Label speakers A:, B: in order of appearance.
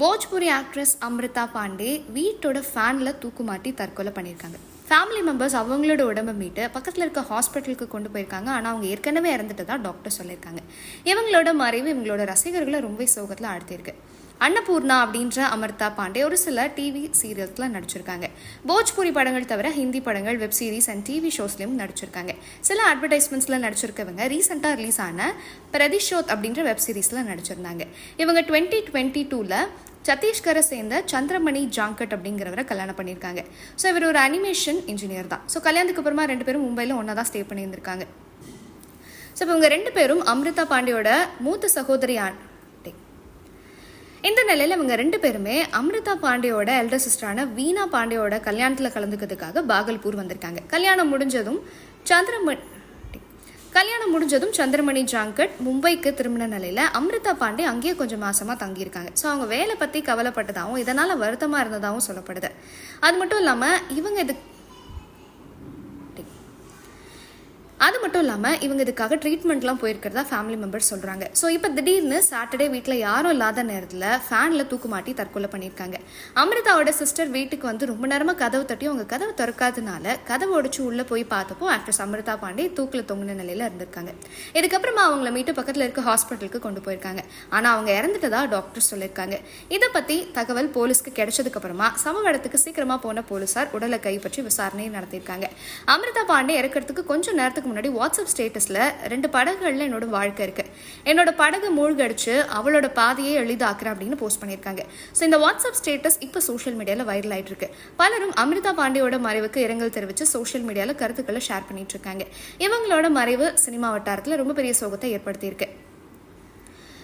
A: Bhojpuri actress Amrita Pandey வீட்டோட ஃபேனில் தூக்கு மாட்டி தற்கொலை பண்ணியிருக்காங்க. ஃபேமிலி மெம்பர்ஸ் அவங்களோட உடம்பை மீட்டு பக்கத்தில் இருக்க ஹாஸ்பிட்டலுக்கு கொண்டு போயிருக்காங்க. ஆனால் அவங்க ஏற்கனவே இறந்துட்டு தான் டாக்டர் சொல்லியிருக்காங்க. இவங்களோட மறைவு இவங்களோட ரசிகர்களை ரொம்ப சோகத்தில் ஆழ்த்தியிருக்கு. அன்னபூர்ணா அப்படின்ற அமிர்தா பாண்டே ஒரு சில டிவி சீரியல்ஸில் நடிச்சிருக்காங்க. போஜ்பூரி படங்கள் தவிர ஹிந்தி படங்கள் வெப் சீரிஸ் அண்ட் டிவி ஷோஸ்லையும் நடிச்சிருக்காங்க. சில அட்வர்டைஸ்மெண்ட்ஸில் நடிச்சிருக்கவங்க ரீசெண்டாக ரிலீஸ் ஆன பிரதிஷோத் அப்படின்ற வெப் சீரிஸில் நடிச்சிருந்தாங்க. இவங்க டுவெண்ட்டி டுவெண்ட்டி டூவில் சத்தீஸ்கரை சேர்ந்த சந்திரமணி ஜாங்கட் அப்படிங்கிறவரை கல்யாணம் பண்ணியிருக்காங்க. ஸோ இவர் ஒரு அனிமேஷன் இன்ஜினியர் தான். ஸோ கல்யாணத்துக்கு அப்புறமா ரெண்டு பேரும் மும்பையில் ஒன்றா தான் ஸ்டே பண்ணியிருந்திருக்காங்க. ஸோ இப்போ இவங்க ரெண்டு பேரும் அமிர்தா பாண்டியோட மூத்த சகோதரி இந்த நிலையில் இவங்க ரெண்டு பேருமே அமிர்தா பாண்டியோட எல்டர் சிஸ்டரான வீணா பாண்டியோட கல்யாணத்தில் கலந்துக்கிறதுக்காக பாகல்பூர் வந்திருக்காங்க. கல்யாணம் முடிஞ்சதும் சந்திரமணி கல்யாணம் முடிஞ்சதும் சந்திரமணி ஜாங்கட் மும்பைக்கு திரும்பின நிலையில் அமிர்தா பாண்டே அங்கேயே கொஞ்சம் மாசமாக தங்கியிருக்காங்க. ஸோ அவங்க வேலை பற்றி கவலைப்பட்டதாகவும் இதனால் வருத்தமாக இருந்ததாகவும் சொல்லப்படுது. அது மட்டும் இல்லாமல் இவங்க இது அது மட்டும் இல்லாமல் இவங்க இதுக்காக ட்ரீட்மெண்ட்லாம் போயிருக்கிறதா ஃபேமிலி மெம்பர்ஸ் சொல்கிறாங்க ஸோ இப்போ திடீர்னு சாட்டர்டே வீட்டில் யாரும் இல்லாத நேரத்தில் ஃபேனில் தூக்கு மாட்டி தற்கொலை பண்ணியிருக்காங்க. அமிர்தாவோட சிஸ்டர் வீட்டுக்கு வந்து ரொம்ப நேரமாக கதவு தட்டி அவங்க கதவு திறக்காதனால கதவு உடைச்சு உள்ளே போய் பார்த்தப்போ ஆக்ட்ரஸ் அமிர்தா பாண்டே தூக்கில் தொங்கின நிலையில் இருந்திருக்காங்க. இதுக்கப்புறமா அவங்கள மீட்டு பக்கத்தில் இருக்க ஹாஸ்பிட்டலுக்கு கொண்டு போயிருக்காங்க. ஆனால் அவங்க இறந்துட்டதா டாக்டர் சொல்லியிருக்காங்க. இதை பற்றி தகவல் போலீஸ்க்கு கிடைச்சதுக்கப்புறமா அப்புறமா இடத்துக்கு சீக்கிரமாக போன போலீசார் உடலை கைப்பற்றி விசாரணை நடத்தியிருக்காங்க. அமிர்தா பாண்டே இறக்கிறதுக்கு கொஞ்சம் நேரத்துக்கு முன்னாடி வாட்ஸ்அப் ஸ்டேட்டஸில் ரெண்டு படகுகளில் என்னோட வாழ்க்கை இருக்கு. என்னோட படகு மூழ்கடிச்சு அவளோட பாதையை எளிதாக்குறேன் அப்படின்னு போஸ்ட் பண்ணியிருக்காங்க. ஸோ இந்த வாட்ஸ்அப் ஸ்டேட்டஸ் இப்போ சோஷியல் மீடியாவில் வைரல் ஆயிட்டு இருக்கு. பலரும் அமிர்தா பாண்டியோட மறைவுக்கு இரங்கல் தெரிவித்து சோஷியல் மீடியாவில் கருத்துக்களை ஷேர் பண்ணிட்டு இருக்காங்க. இவங்களோட மறைவு சினிமா வட்டாரத்தில் ரொம்ப பெரிய சோகத்தை ஏற்படுத்தியிருக்கு.